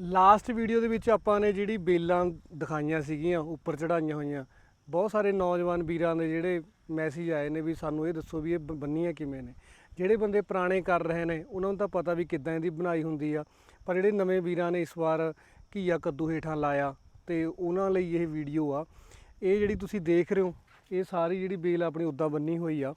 Last video ਦੇ ਵਿੱਚ ਆਪਾਂ ਨੇ ਜਿਹੜੀ ਬੇਲਾਂ ਦਿਖਾਈਆਂ ਸੀਗੀਆਂ, ਉੱਪਰ ਚੜਾਈਆਂ ਹੋਈਆਂ, ਬਹੁਤ ਸਾਰੇ ਨੌਜਵਾਨ ਵੀਰਾਂ ਦੇ ਜਿਹੜੇ ਮੈਸੇਜ ਆਏ ਨੇ ਵੀ ਸਾਨੂੰ ਇਹ ਦੱਸੋ ਵੀ ਇਹ ਬ- ਬੰਨੀਆਂ ਕਿਵੇਂ ਨੇ। ਜਿਹੜੇ ਬੰਦੇ ਪੁਰਾਣੇ ਕਰ ਰਹੇ ਨੇ, ਉਹਨਾਂ ਨੂੰ ਤਾਂ ਪਤਾ ਵੀ ਕਿੱਦਾਂ ਇਹਦੀ ਬਣਾਈ ਹੁੰਦੀ ਆ, ਪਰ ਜਿਹੜੇ ਨਵੇਂ ਵੀਰਾਂ ਨੇ ਇਸ ਵਾਰ ਘੀਆ ਕੱਦੂ ਹੇਠਾਂ ਲਾਇਆ ਤੇ ਉਹਨਾਂ ਲਈ ਇਹ ਵੀਡੀਓ ਆ। ਇਹ ਜਿਹੜੀ ਤੁਸੀਂ ਦੇਖ ਰਹੇ ਹੋ, ਇਹ ਸਾਰੀ ਜਿਹੜੀ ਬੇਲ ਆਪਣੀ ਉੱਦਾਂ ਬੰਨੀ ਹੋਈ ਆ।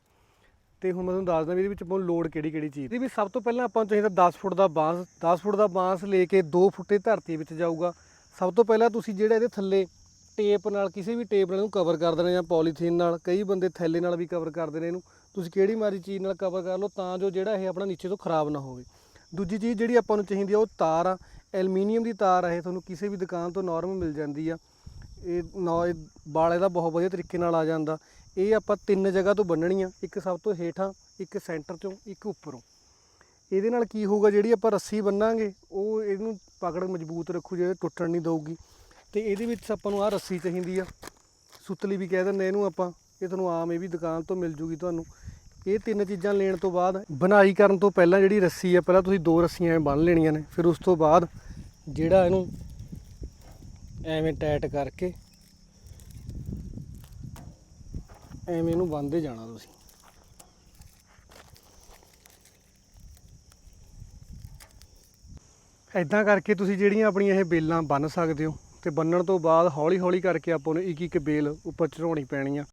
ਤੇ ਹੁਣ ਮੈਂ ਤੁਹਾਨੂੰ ਦੱਸਦਾ ਵੀ ਇਹਦੇ ਵਿੱਚ ਆਪਾਂ ਨੂੰ ਲੋਡ ਕਿਹੜੀ ਕਿਹੜੀ ਚੀਜ਼ ਦੀ। ਵੀ ਸਭ ਤੋਂ ਪਹਿਲਾਂ ਆਪਾਂ ਨੂੰ ਚਾਹੀਦਾ 10 ਫੁੱਟ ਦਾ ਬਾਂਸ 10 ਫੁੱਟ ਦਾ ਬਾਂਸ ਲੈ ਕੇ 2 ਫੁੱਟ ਦੀ ਧਰਤੀ ਵਿੱਚ ਜਾਊਗਾ। ਸਭ ਤੋਂ ਪਹਿਲਾਂ ਤੁਸੀਂ ਜਿਹੜਾ ਇਹਦੇ ਥੱਲੇ ਟੇਪ ਨਾਲ ਕਿਸੇ ਵੀ ਟੇਪ ਨਾਲ ਇਹਨੂੰ ਕਵਰ ਕਰ ਦੇਣਾ ਜਾਂ ਪੋਲੀਥੀਨ ਨਾਲ, ਕਈ ਬੰਦੇ ਥੈਲੇ ਨਾਲ ਵੀ ਕਵਰ ਕਰਦੇ ਨੇ ਇਹਨੂੰ। ਤੁਸੀਂ ਕਿਹੜੀ ਮਾਰੀ ਚੀਜ਼ ਨਾਲ ਕਵਰ ਕਰ ਲਓ ਤਾਂ ਜੋ ਜਿਹੜਾ ਇਹ ਆਪਣਾ ਨੀਚੇ ਤੋਂ ਖਰਾਬ ਨਾ ਹੋਵੇ। ਦੂਜੀ ਚੀਜ਼ ਜਿਹੜੀ ਆਪਾਂ ਨੂੰ ਚਾਹੀਦੀ ਆ, ਉਹ ਤਾਰ ਆ। ਐਲੂਮੀਨੀਅਮ ਦੀ ਤਾਰ ਆ ਇਹ ਤੁਹਾਨੂੰ ਕਿਸੇ ਵੀ ਦੁਕਾਨ ਤੋਂ ਨਾਰਮਲ ਮਿਲ ਜਾਂਦੀ ਆ। ਇਹ ਨੌ, ਇਹ ਵਾਲ ਇਹਦਾ ਬਹੁਤ ਵਧੀਆ ਤਰੀਕੇ ਨਾਲ ਆ ਜਾਂਦਾ। ਇਹ ਆਪਾਂ ਤਿੰਨ ਜਗ੍ਹਾ ਤੋਂ ਬੰਨਣੀ ਆ ਇੱਕ ਸਭ ਤੋਂ ਹੇਠਾਂ, ਇੱਕ ਸੈਂਟਰ ਚੋਂ, ਇੱਕ ਉੱਪਰੋਂ। ਇਹਦੇ ਨਾਲ ਕੀ ਹੋਊਗਾ, ਜਿਹੜੀ ਆਪਾਂ ਰੱਸੀ ਬੰਨਾਂਗੇ, ਉਹ ਇਹਨੂੰ ਪਕੜ ਮਜ਼ਬੂਤ ਰੱਖੂ, ਜੇ ਟੁੱਟਣ ਨਹੀਂ ਦਊਗੀ। ਤੇ ਇਹਦੇ ਵਿੱਚ ਆਪਾਂ ਨੂੰ ਆਹ ਰੱਸੀ ਚਾਹੀਦੀ ਆ। ਸੁਤਲੀ ਵੀ ਕਹਿ ਦਿੰਦੇ ਇਹਨੂੰ ਆਪਾਂ। ਇਹ ਤੁਹਾਨੂੰ ਆਮ, ਇਹ ਵੀ ਦੁਕਾਨ ਤੋਂ ਮਿਲ ਜੂਗੀ ਤੁਹਾਨੂੰ। ਇਹ ਤਿੰਨ ਚੀਜ਼ਾਂ ਲੈਣ ਤੋਂ ਬਾਅਦ, ਬਣਾਈ ਕਰਨ ਤੋਂ ਪਹਿਲਾਂ ਜਿਹੜੀ ਰੱਸੀ ਆ, ਪਹਿਲਾਂ ਤੁਸੀਂ ਦੋ ਰੱਸੀਆਂ ਬੰਨ ਲੈਣੀਆਂ ਨੇ। ਫਿਰ ਉਸ ਤੋਂ ਬਾਅਦ ਜਿਹੜਾ ਇਹਨੂੰ ਐਵੇਂ ਟਾਈਟ ਕਰਕੇ ਐਵੇਂ ਇਹਨੂੰ ਬੰਨਦੇ ਜਾਣਾ ਤੁਸੀਂ। ਐਦਾਂ ਕਰਕੇ ਤੁਸੀਂ ਜਿਹੜੀਆਂ ਆਪਣੀਆਂ ਇਹ ਬੇਲਾਂ ਬੰਨ ਸਕਦੇ ਹੋ ਤੇ ਬੰਨਣ ਤੋਂ ਬਾਅਦ ਹੌਲੀ ਹੌਲੀ ਕਰਕੇ ਆਪਾਂ ਨੂੰ ਇੱਕ ਇੱਕ ਬੇਲ ਉੱਪਰ ਚੜਾਉਣੀ ਪੈਣੀ ਆ।